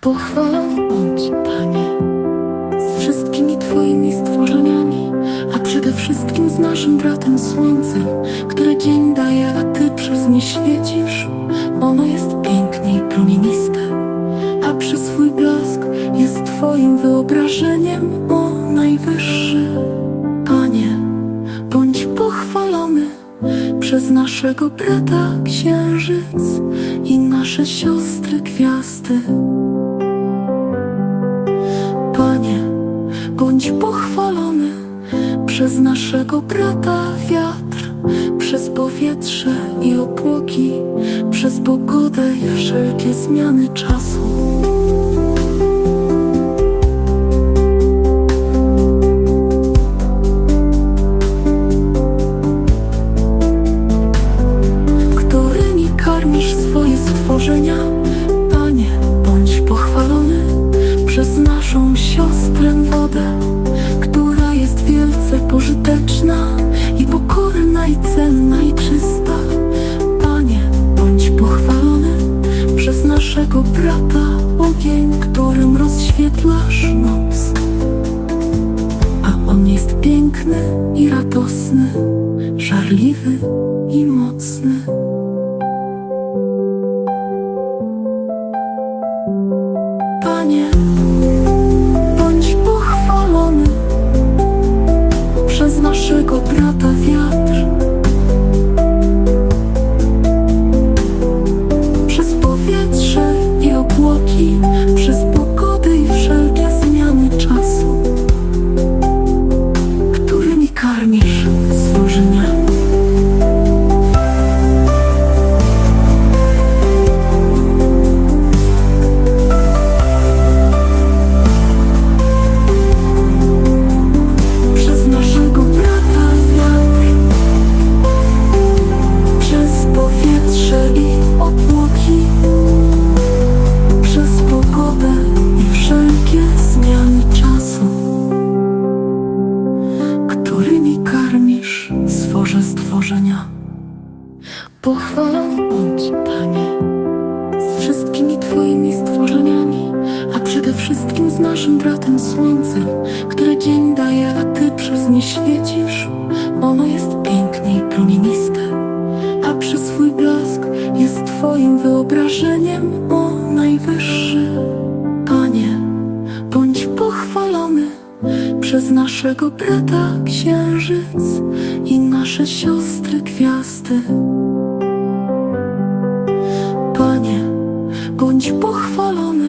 Pochwalą bądź, Panie, z wszystkimi Twoimi stworzeniami, a przede wszystkim z naszym bratem Słońcem, które dzień daje, a Ty przez nie świecisz. Ono jest piękne i promieniste, a przez swój blask jest Twoim wyobrażeniem, o Najwyższy. Panie, bądź pochwalony przez naszego brata Księżyc i nasze siostry Gwiazdy. Panie, bądź pochwalony przez naszego brata wiatr, przez powietrze i obłoki, przez pogodę i wszelkie zmiany czasu. Stworzenia, Panie, bądź pochwalony przez naszą siostrę wodę, która jest wielce pożyteczna i pokorna i cenna i czysta. Panie, bądź pochwalony przez naszego brata ogień, którym rozświetlasz noc. A on jest piękny i radosny, żarliwy Panie, stworzenia Pochwalą bądź, Panie z wszystkimi Twoimi stworzeniami, a przede wszystkim z naszym bratem Słońcem, które dzień daje, a Ty przez nie świecisz. Ono jest piękne i promieniste, a przez swój blask jest Twoim wyobrażeniem, o Najwyższy. Przez naszego brata Księżyc i nasze siostry Gwiazdy. Panie, bądź pochwalony